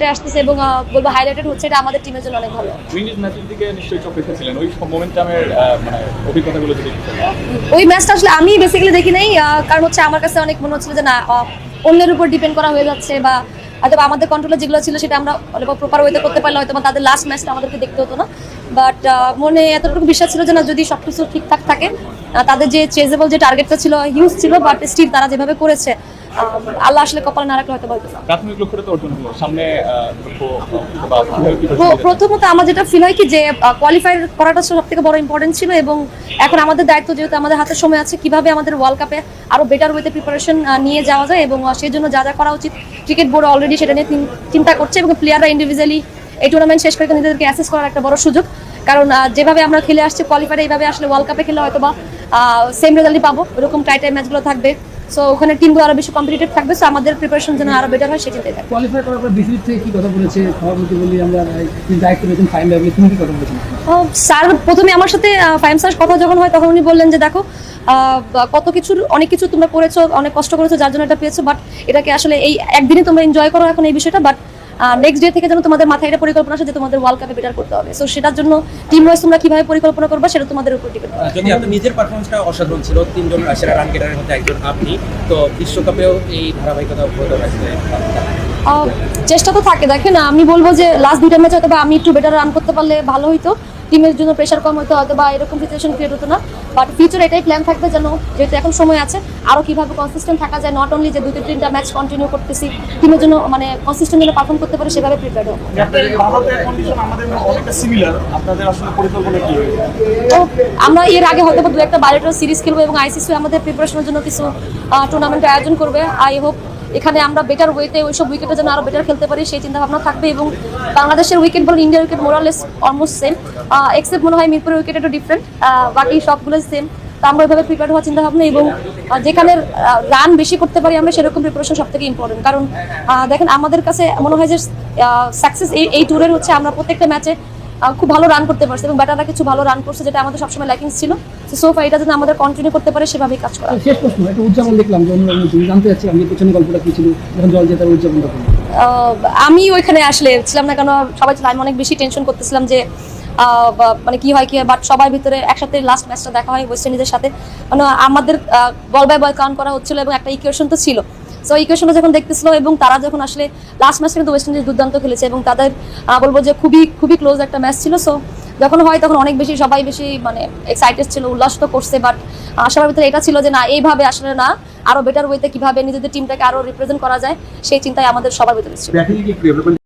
স্পটলাইটে আসতেছে এবং বলব হাইলাইটেড হচ্ছে এটা আমাদের টিমের জন্য অনেক ভালো। উইন্ডিজ ম্যাচের দিকে নিশ্চয়ই চোখ রেখেছিলেন ওই মোমেন্টামের মানে অভিজ্ঞতাগুলো যদি ওই ম্যাচটা আসলে আমি বেসিক্যালি দেখি নাই কারণ হচ্ছে আমার কাছে অনেক মনে হচ্ছিল যে না অন্যের উপর ডিপেন্ড করা হয়ে যাচ্ছে বা হয়তো আমাদের কন্ট্রোলে যেগুলো ছিল সেটা আমরা প্রপার ওয়েতে করতে পারলে হয়তো তাদের লাস্ট ম্যাচটা আমাদেরকে দেখতে হতো না। বাট মনে এতটুকু বিশ্বাস ছিল যে না যদি সবকিছু ঠিকঠাক থাকে তাদের যে চেজেবল যে টার্গেটটা ছিল হিউজ ছিল বাট স্টিল তারা যেভাবে করেছে আল্লাহ আসলে কপাল না রাখলে হয়তো বা হতো না প্রাথমিক লক্ষ্যটা তো অর্জন হলো। সামনে প্রথমত আমার যেটা ফিল হয় কি যে কোয়ালিফাই করাটা সব থেকে বড় ইম্পর্টেন্ট ছিল এবং এখন আমাদের দায়িত্ব যেহেতু আমাদের হাতে সময় আছে কীভাবে আমাদের ওয়ার্ল্ড কাপে আরও বেটার ওয়েতে প্রিপারেশন নিয়ে যাওয়া যায় এবং সেই জন্য যা যা করা উচিত ক্রিকেট বোর্ড অলরেডি সেটা নিয়ে চিন্তা করছে এবং প্লেয়াররা ইন্ডিভিজুয়ালি এই টুর্নামেন্ট শেষ করে নিজেদেরকে অ্যাসেস করার একটা বড় সুযোগ। কারণ যেভাবে আমরা খেলে আসছি কোয়ালিফাইড এইভাবে আসলে ওয়ার্ল্ড কাপে খেলে হয়তো বা সেম রেজাল্টই পাবো এরকম টাইট টাইম ম্যাচগুলো থাকবে। সো ওখানে টিমগুলো আরও বেশি কম্পিটিটিভ থাকবে সো আমাদের প্রিপারেশন যেন আরও বেটার হয় থাকবে কোয়ালিফাই করার পর বিসিবি থেকে কি কথা বলেছে? সভাপতি বলি আমরা দায়িত্ব ফাইন তুমি কি কথা বলেছেন স্যার প্রথমে আমার সাথে ফাইম স্যার কথা যখন হয় তখন উনি বললেন যে দেখো আহ, কত কিছুর অনেক কিছু তোমরা করেছ অনেক কষ্ট করেছ যার জন্য এটা পেয়েছ বাট এটাকে আসলে এই একদিনে তোমরা এনজয় করো এখন এই বিষয়টা বাট নেক্সট ডে থেকে যেন তোমাদের মাথায় এটা পরিকল্পনা আসে যে তোমাদের ওয়ার্ল্ড কাপে বেটার করতে হবে। সো সেটার জন্য টিম ওয়াইজ তোমরা কীভাবে পরিকল্পনা করবে সেটা তোমাদের উপর ডিপেন্ড করে। যদি আপনার নিজের পারফরম্যান্সটা অসাধারণ ছিল তিনজন সেরা রান গেটারের মধ্যে একজন আপনি তো বিশ্বকাপেও এই ধারাবাহিকতা অব্যাহত রাখতে চেষ্টা তো থাকে দেখেন আমি বলব যে লাস্ট দুইটা ম্যাচ হয়তো আমি একটু বেটার রান করতে পারলে ভালো হইতো। টিমের জন্য প্রেশার কম হতো হয়তো বা এরকম সিচুয়েশন ক্রিয়েট হতো না। বাট ফিউচার এটাই প্ল্যান থাকবে যেন যেহেতু এখন সময় আছে আরও কীভাবে কনসিস্টেন্ট থাকা যায় নট অনলি যে দুটো তিনটা ম্যাচ কন্টিনিউ করতেছি টিমের জন্য মানে কনসিস্টেন্ট যেন পারফর্ম করতে পারে সেভাবে প্রিপেয়ার হব আমরা এর আগে হয়তো দু একটা বায়োলেটার সিরিজ খেলব এবং আইসিসি আমাদের প্রিপারেশনের জন্য কিছু টুর্নামেন্ট আয়োজন করবে। আই হোপ এখানে আমরা বেটার ওয়েতে ওইসব উইকেটের জন্য আরও বেটার খেলতে পারি, সেই চিন্তা ভাবনা থাকবে এবং বাংলাদেশের উইকেট বলুন ইন্ডিয়ার wicket more or less almost same except মনে হয় মিরপুরের উইকেট একটু ডিফারেন্ট বাকি সবগুলো সেম তো আমরা ওইভাবে প্রিপেয়ার হওয়ার চিন্তা ভাবনা এবং যেখানে রান বেশি করতে পারি আমরা সেরকম প্রিপারেশন সব থেকে ইম্পর্টেন্ট কারণ দেখেন আমাদের কাছে মনে হয় যে সাকসেস এই এই ট্যুরের হচ্ছে আমরা প্রত্যেকটা ম্যাচে খুব ভালো রান করতে পারছে এবং ব্যাটাররা কিছু ভালো রান করছে যেটা আমাদের সবসময় ল্যাকিংস ছিল। সোফা এটা যদি আমাদের কন্টিনিউ করতে পারে সেভাবেই কাজ করা। শেষ প্রশ্ন একটা উদযাপন দেখলাম যে অন্য তুমি জানতে চাচ্ছি আমি পেছনে গল্পটা কি ছিল যখন জল জেতার উদযাপনটা আমি ওইখানে আসলে ছিলাম না কেন সবাই ছিল আমি অনেক বেশি টেনশন করতেছিলাম যে মানে কি হয় কি হয় বাট সবার ভিতরে একসাথে লাস্ট ম্যাচটা দেখা হয় ওয়েস্ট ইন্ডিজের সাথে। মানে আমাদের বল বাই বল কাউন্ট করা হচ্ছিল এবং একটা ইকুয়েশন তো ছিল। সো ইকুয়েশনটা যখন দেখতেছিল এবং তারা যখন আসলে লাস্ট ম্যাচটা কিন্তু ওয়েস্ট ইন্ডিজ দুর্দান্ত খেলেছে এবং তাদের বলব যে খুবই খুবই ক্লোজ একটা ম্যাচ ছিল। সো যখন হয় তখন অনেক বেশি, সবাই বেশি মানে এক্সাইটেড ছিল, উল্লাস তো করছে বাট সবার ভিতরে এটা ছিল যে না, এইভাবে আসলে না, আরও বেটার ওয়েতে কীভাবে নিজেদের টিমটাকে আরও রিপ্রেজেন্ট করা যায়, সেই চিন্তায় আমাদের সবার ভিতরে ছিল।